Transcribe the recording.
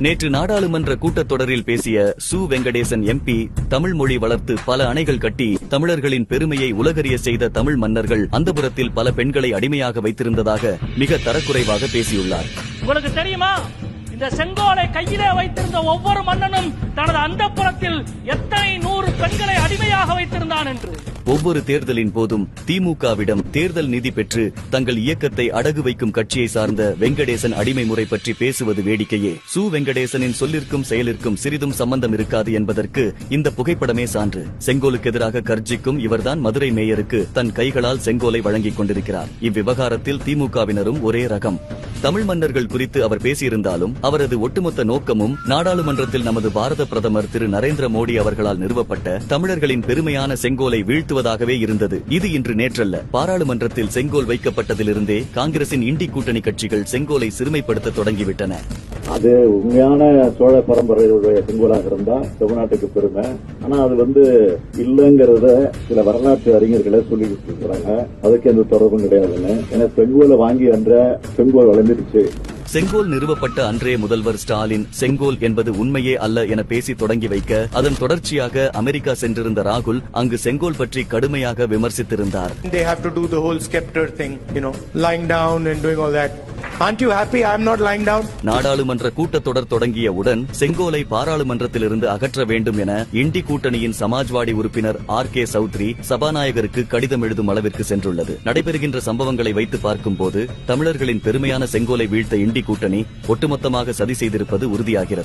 நேற்று நாடாளுமன்ற கூட்டத்தொடரில் பேசிய சு. வெங்கடேசன் எம்பி தமிழ் மொழி வளர்த்து பல அணைகள் கட்டி தமிழர்களின் பெருமையை உலகறிய செய்த தமிழ் மன்னர்கள் அந்தபுரத்தில் பல பெண்களை அடிமையாக வைத்திருந்ததாக மிக தரக்குறைவாக பேசியுள்ளார். உங்களுக்கு தெரியுமா? இந்த செங்கோலை கையிலே வைத்திருந்த ஒவ்வொரு மன்னனும் தனது அந்தப்புறத்தில் எத்தனை நூறு பெண்களை அடிமையாக வைத்திருந்தான் என்று. ஒவ்வொரு தேர்தலின் போதும் திமுகவிடம் தேர்தல் நிதி பெற்று தங்கள் இயக்கத்தை அடகு வைக்கும் கட்சியை சார்ந்த வெங்கடேசன் அடிமை முறை பற்றி பேசுவது வேடிக்கையே. சு. வெங்கடேசனின் சொல்லிற்கும் செயலிற்கும் சிறிதும் சம்பந்தம் இருக்காது என்பதற்கு இந்த புகைப்படமே சான்று. செங்கோலுக்கு எதிராக கர்ஜிக்கும் இவர்தான் மதுரை மேயருக்கு தன் கைகளால் செங்கோலை வழங்கிக் கொண்டிருக்கிறார். இவ்விவகாரத்தில் திமுகவினரும் ஒரே ரகம். தமிழ் மன்னர்கள் குறித்து அவர் பேசியிருந்தாலும் அவரது ஒட்டுமொத்த நோக்கமும் நாடாளுமன்றத்தில் நமது பாரத பிரதமர் திரு நரேந்திர மோடி அவர்களால் நிறுவப்பட்ட தமிழர்களின் பெருமையான செங்கோலை வீழ்த்துவதாகவே இருந்தது. இது இன்று நேற்றல்ல. பாராளுமன்றத்தில் செங்கோல் வைக்கப்பட்டதிலிருந்தே காங்கிரசின் இண்டி கூட்டணி கட்சிகள் செங்கோலை சிறுமைப்படுத்த தொடங்கிவிட்டன. அது உண்மையான சோழ பரம்பரையுடைய செங்கோலாக இருந்தா தமிழ்நாட்டுக்கு பெருமை. ஆனா அது வந்து இல்லங்கிறத சில வரலாற்று அறிஞர்களே சொல்லி இருக்கிறாங்க அதுக்கு எந்த தொடர்பும் கிடையாதுன்னு. ஏன்னா செங்கோலை வாங்கி என்ற செங்கோல் வளர்ந்துருச்சு செங்கோல் நிறுவப்பட்ட அன்றைய முதல்வர் ஸ்டாலின் செங்கோல் என்பது உண்மையே அல்ல என பேசி தொடங்கி வைக்க அதன் தொடர்ச்சியாக அமெரிக்கா சென்றிருந்த ராகுல் அங்கு செங்கோல் பற்றி கடுமையாக விமர்சித்திருந்தார். Aren't you happy? I'm not lying down? நாடாளுமன்ற கூட்டத்தொடர் தொடங்கியவுடன் செங்கோலை பாராளுமன்றத்திலிருந்து அகற்ற வேண்டும் என இண்டி கூட்டணியின் சமாஜ்வாடி உறுப்பினர் ஆர் கே சௌத்ரி சபாநாயகருக்கு கடிதம் எழுதும் அளவிற்கு சென்றுள்ளது. நடைபெறுகின்ற சம்பவங்களை வைத்து பார்க்கும்போது தமிழர்களின் பெருமையான செங்கோலை வீழ்த்த இண்டி கூட்டணி ஒட்டுமொத்தமாக சதி செய்திருப்பது உறுதியாகிறது.